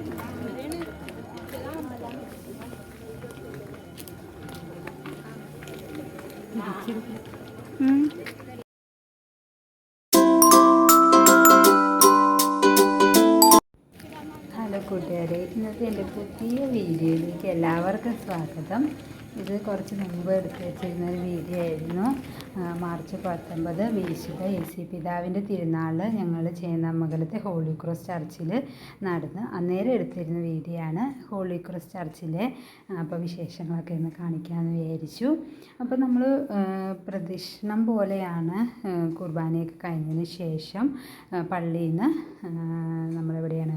Hello കൂട്ടുകാരെ ഇന്നത്തെ എന്റെ പുതിയ വീഡിയോയിലേക്ക് എല്ലാവർക്കും സ്വാഗതം. ഇത് കുറച്ച് മുമ്പ് എടുത്ത് വെച്ചിരുന്ന ഒരു വീഡിയോ ആയിരുന്നു. മാർച്ച് പത്തൊമ്പത് വിശുദ്ധ സി പിതാവിന്റെ തിരുനാൾ ഞങ്ങൾ ചേന്നമംഗലത്തെ ഹോളി ക്രോസ് ചർച്ചിൽ നടന്ന് അന്നേരം എടുത്തിരുന്ന വീഡിയോ ആണ് ഹോളി ക്രോസ് ചർച്ചിലെ അപ്പോൾ വിശേഷങ്ങളൊക്കെ ഒന്ന് കാണിക്കാമെന്ന് വിചാരിച്ചു. അപ്പോൾ നമ്മൾ പ്രദക്ഷിണം പോലെയാണ് കുർബാനയൊക്കെ കഴിഞ്ഞതിന് ശേഷം പള്ളിയിൽ നിന്ന് നമ്മളെവിടെയാണ്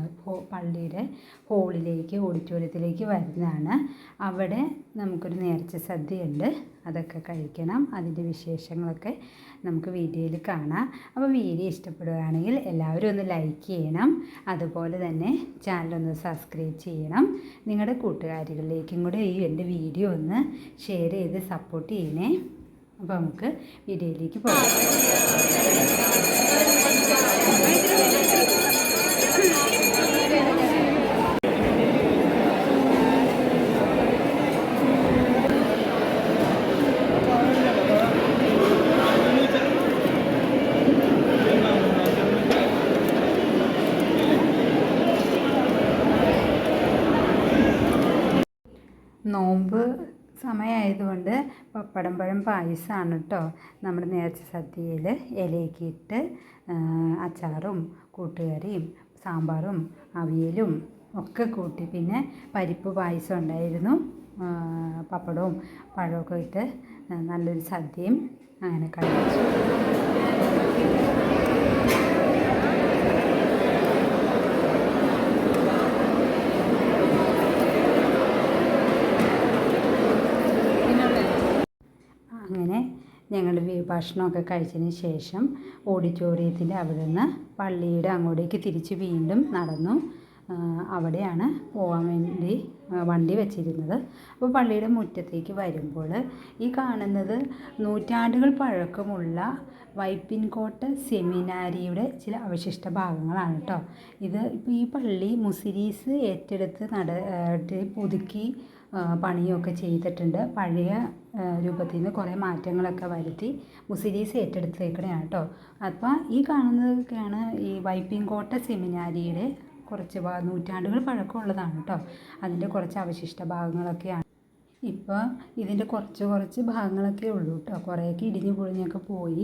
പള്ളിയുടെ ഹോളിലേക്ക് ഓഡിറ്റോറിയത്തിലേക്ക് വരുന്നതാണ്. അവിടെ നമുക്കൊരു നേർച്ച സദ്യയുണ്ട്. അതൊക്കെ കഴിക്കണം. അതിന്റെ വിശേഷങ്ങളൊക്കെ നമുക്ക് വീഡിയോയിൽ കാണാം. അപ്പോൾ വീഡിയോ ഇഷ്ടപ്പെടുകയാണെങ്കിൽ എല്ലാവരും ഒന്ന് ലൈക്ക് ചെയ്യണം. അതുപോലെ തന്നെ ചാനലൊന്ന് സബ്സ്ക്രൈബ് ചെയ്യണം. നിങ്ങളുടെ കൂട്ടുകാരികളിലേക്കും കൂടെ ഈ എന്റെ വീഡിയോ ഒന്ന് ഷെയർ ചെയ്ത് സപ്പോർട്ട് ചെയ്യണേ. അപ്പോൾ നമുക്ക് വീഡിയോയിലേക്ക് പോകാം. നോമ്പ് സമയമായതുകൊണ്ട് പപ്പടം പഴം പായസമാണ് കേട്ടോ നമ്മൾ നേർച്ച സദ്യയിൽ ഇലയൊക്കെ അച്ചാറും കൂട്ടുകറിയും സാമ്പാറും അവിയലും ഒക്കെ കൂട്ടി പിന്നെ പരിപ്പ് പായസം ഉണ്ടായിരുന്നു. പപ്പടവും പഴമൊക്കെ ഇട്ട് നല്ലൊരു സദ്യയും അങ്ങനെ കഴിച്ചു അങ്ങനെ ഞങ്ങൾ വി- ഭക്ഷണമൊക്കെ കഴിച്ചതിന് ശേഷം ഓഡിറ്റോറിയത്തിന്റെ അവിടെ നിന്ന് പള്ളിയുടെ അങ്ങോട്ടേക്ക് തിരിച്ച് വീണ്ടും നടന്നു. അവിടെയാണ് പോകാൻ വേണ്ടി വണ്ടി വെച്ചിരുന്നത്. അപ്പോൾ പള്ളിയുടെ മുറ്റത്തേക്ക് വരുമ്പോൾ ഈ കാണുന്നത് നൂറ്റാണ്ടുകൾ പഴക്കമുള്ള വൈപ്പിൻകോട്ട് സെമിനാരിയുടെ ചില അവശിഷ്ട ഭാഗങ്ങളാണ് കേട്ടോ. ഇത് ഇപ്പോൾ ഈ പള്ളി മുസിരീസ് ഏറ്റെടുത്ത് നട പുതുക്കി പണിയൊക്കെ ചെയ്തിട്ടുണ്ട്. പഴയ രൂപത്തിൽ നിന്ന് കുറേ മാറ്റങ്ങളൊക്കെ വരുത്തി മുസിരീസ് ഏറ്റെടുത്തേക്കണെയാണ് കേട്ടോ. അപ്പോൾ ഈ കാണുന്നതൊക്കെയാണ് ഈ വൈപ്പിൻകോട്ട സെമിനാരിയുടെ കുറച്ച് നൂറ്റാണ്ടുകൾ പഴക്കമുള്ളതാണ് കേട്ടോ അതിന്റെ കുറച്ച് അവശിഷ്ട ഭാഗങ്ങളൊക്കെയാണ്. ഇപ്പോൾ ഇതിന്റെ കുറച്ച് കുറച്ച് ഭാഗങ്ങളൊക്കെ ഉള്ളൂ കേട്ടോ കുറേയൊക്കെ ഇടിഞ്ഞു പൊളിഞ്ഞൊക്കെ പോയി.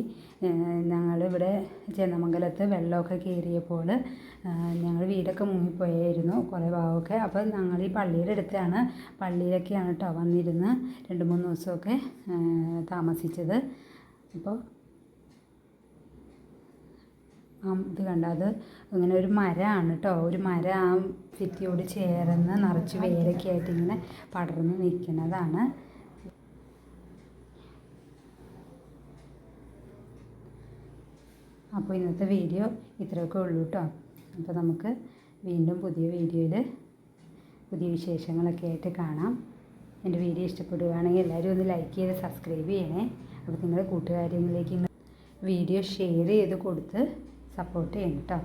ഞങ്ങളിവിടെ ചെന്നമംഗലത്ത് വെള്ളമൊക്കെ കയറിയപ്പോൾ ഞങ്ങൾ വീടൊക്കെ മുങ്ങിപ്പോയായിരുന്നു കുറേ ഭാഗമൊക്കെ. അപ്പോൾ ഞങ്ങൾ ഈ പള്ളിയുടെ അടുത്താണ് പള്ളിയിലൊക്കെയാണ് കേട്ടോ വന്നിരുന്ന് രണ്ട് മൂന്ന് ദിവസമൊക്കെ താമസിച്ചത്. അപ്പോൾ ഇത് കണ്ട? അത് ഇങ്ങനെ ഒരു മരമാണ് കേട്ടോ ഒരു മരം ആ ഭിത്തിയോട് ചേർന്ന് നിറച്ച് വേരൊക്കെ ആയിട്ട് ഇങ്ങനെ പടർന്ന് നിൽക്കുന്നതാണ്. അപ്പോൾ ഇന്നത്തെ വീഡിയോ ഇത്രയൊക്കെ ഉള്ളൂ കേട്ടോ അപ്പോൾ നമുക്ക് വീണ്ടും പുതിയ വീഡിയോയിൽ പുതിയ വിശേഷങ്ങളൊക്കെ ആയിട്ട് കാണാം. എന്റെ വീഡിയോ ഇഷ്ടപ്പെടുകയാണെങ്കിൽ എല്ലാവരും ഒന്ന് ലൈക്ക് ചെയ്ത് സബ്സ്ക്രൈബ് ചെയ്യണേ. അപ്പോൾ നിങ്ങളുടെ കൂട്ടുകാരികളിലേക്ക് വീഡിയോ ഷെയർ ചെയ്ത് കൊടുത്ത് സപ്പോർട്ട് ചെയ്യണം കേട്ടോ